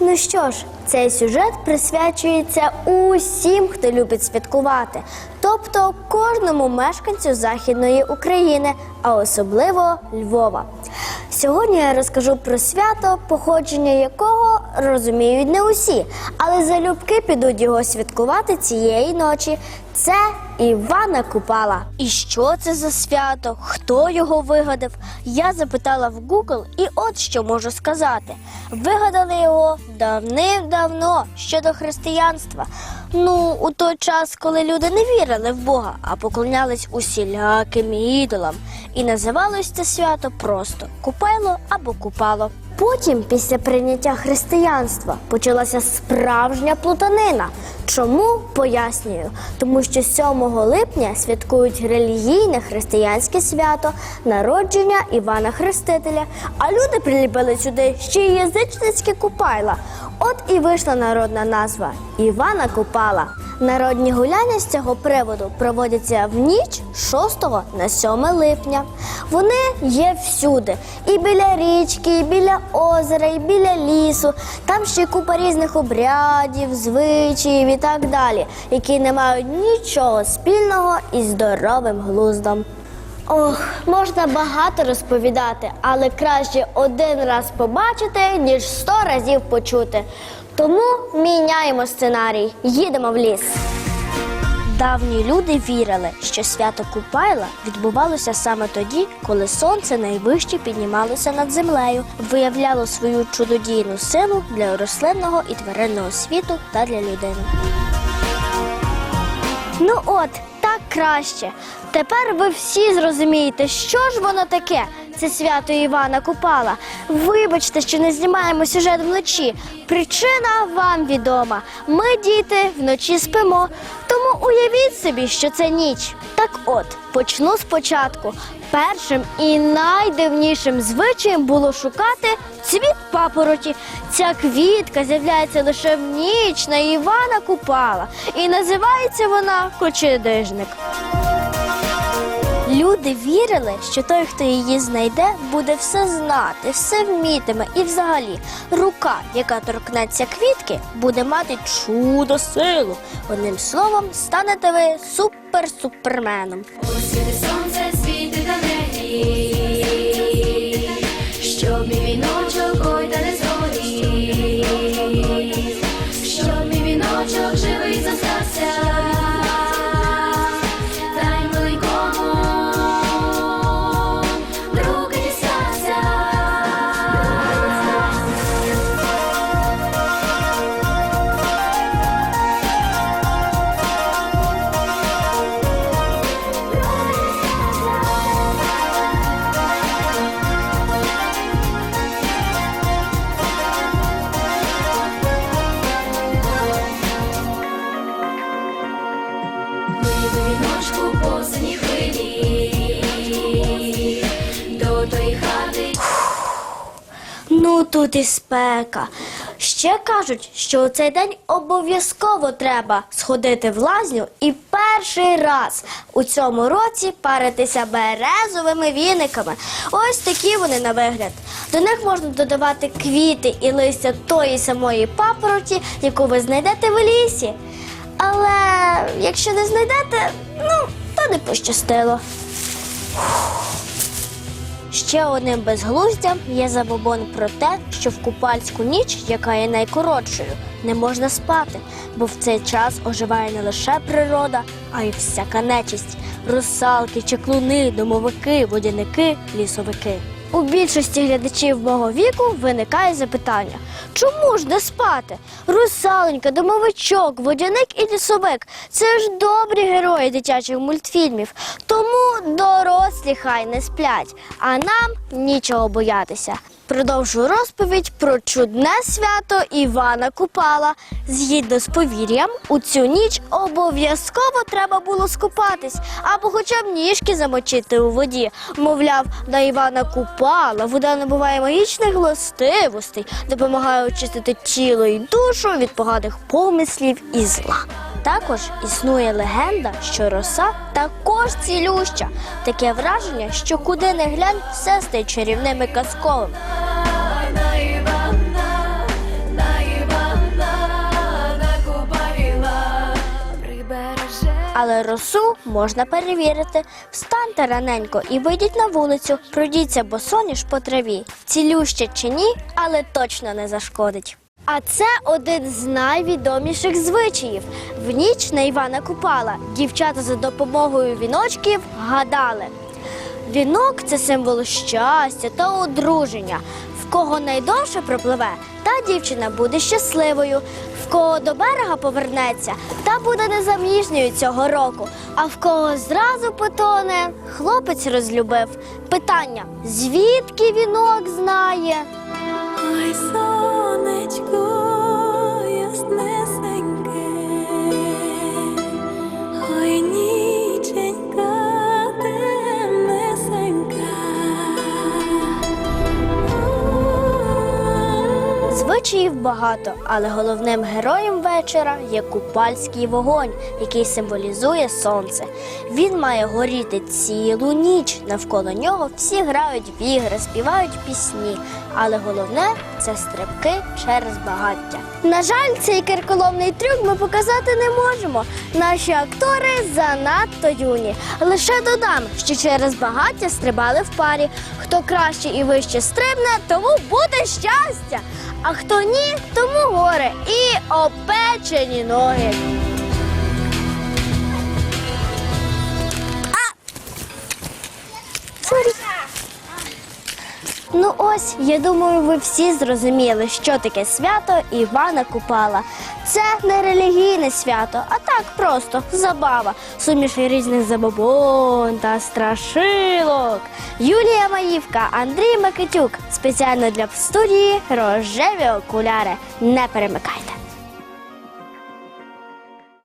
Ну що ж, цей сюжет присвячується усім, хто любить святкувати, тобто кожному мешканцю Західної України, а особливо Львова. Сьогодні я розкажу про свято, походження якого розуміють не усі, але залюбки підуть його святкувати цієї ночі. Це Івана Купала. І що це за свято? Хто його вигадав? Я запитала в Google і от що можу сказати. Вигадали його давним-давно ще до християнства. Ну, у той час, коли люди не вірили в Бога, а поклонялись усіляким ідолам. І називалось це свято просто Купайло або Купало. Потім, після прийняття християнства, почалася справжня плутанина. Чому пояснюю? Тому що 7 липня святкують релігійне християнське свято народження Івана Хрестителя. А люди приліпили сюди ще й язичницьке купайла. От і вийшла народна назва Івана Купала. Народні гуляння з цього приводу проводяться в ніч 6 на 7 липня. Вони є всюди: і біля річки, і біля озера, і біля лісу. Там ще купа різних обрядів, звичаїв і так далі, які не мають нічого спільного із здоровим глуздом. Ох, можна багато розповідати, але краще один раз побачити, ніж сто разів почути. Тому міняємо сценарій, їдемо в ліс. Давні люди вірили, що свято Купайла відбувалося саме тоді, коли сонце найвище піднімалося над землею, виявляло свою чудодійну силу для рослинного і тваринного світу та для людини. Ну от, так краще. Тепер ви всі зрозумієте, що ж воно таке. Це свято Івана Купала. Вибачте, що не знімаємо сюжет вночі. Причина вам відома. Ми, діти, вночі спимо. Тому уявіть собі, що це ніч. Так от, почну спочатку. Першим і найдивнішим звичаєм було шукати цвіт папороті. Ця квітка з'являється лише в ніч на Івана Купала. І називається вона Кочедижник. Люди вірили, що той, хто її знайде, буде все знати, все вмітиме, і взагалі рука, яка торкнеться квітки, буде мати чудо силу. Одним словом, станете ви супер-суперменом. Ось сонце світить тут і спека. Ще кажуть, що у цей день обов'язково треба сходити в лазню і перший раз у цьому році паритися березовими віниками. Ось такі вони на вигляд. До них можна додавати квіти і листя тої самої папороті, яку ви знайдете в лісі. Але якщо не знайдете, ну то не пощастило. Ще одним безглуздям є забобон про те, що в купальську ніч, яка є найкоротшою, не можна спати, бо в цей час оживає не лише природа, а й всяка нечисть русалки, чеклуни, домовики, водяники, лісовики. У більшості глядачів мого віку виникає запитання: чому ж не спати? Русаленька, домовичок, водяник і лісовик це ж добрі герої дитячих мультфільмів. Тому дорослі хай не сплять, а нам нічого боятися. Продовжую розповідь про чудне свято Івана Купала. Згідно з повір'ям, у цю ніч обов'язково треба було скупатись або хоча б ніжки замочити у воді. Мовляв, на Івана Купала вода набуває магічних властивостей, допомагає очистити тіло і душу від поганих помислів і зла. Також існує легенда, що роса також цілюща, таке враження, що куди не глянь, все стає чарівними казковим. Але росу можна перевірити. Встаньте раненько і вийдіть на вулицю, пройдіться босоніж по траві. Цілюще чи ні, але точно не зашкодить. А це один з найвідоміших звичаїв. В ніч на Івана Купала дівчата за допомогою віночків гадали. Вінок це символ щастя та одруження. В кого найдовше пропливе, та дівчина буде щасливою. В кого до берега повернеться, та буде незаміжньою цього року. А в кого зразу потоне, хлопець розлюбив. Питання: звідки вінок знає? Звичаїв багато, але головним героєм вечора є купальський вогонь, який символізує сонце. Він має горіти цілу ніч. Навколо нього всі грають в ігри, співають пісні. Але головне це стрибки через багаття. На жаль, цей керколомний трюк ми показати не можемо. Наші актори занадто юні. Лише додам, що через багаття стрибали в парі. Хто краще і вище стрибне, тому буде щастя. А хто ні, тому горе і опечені ноги. Ну ось, я думаю, ви всі зрозуміли, що таке свято Івана Купала. Це не релігійне свято, а так просто забава, суміш різних забобон та страшилок. Юлія Маївка, Андрій Микитюк. Спеціально для студії рожеві окуляри. Не перемикайте.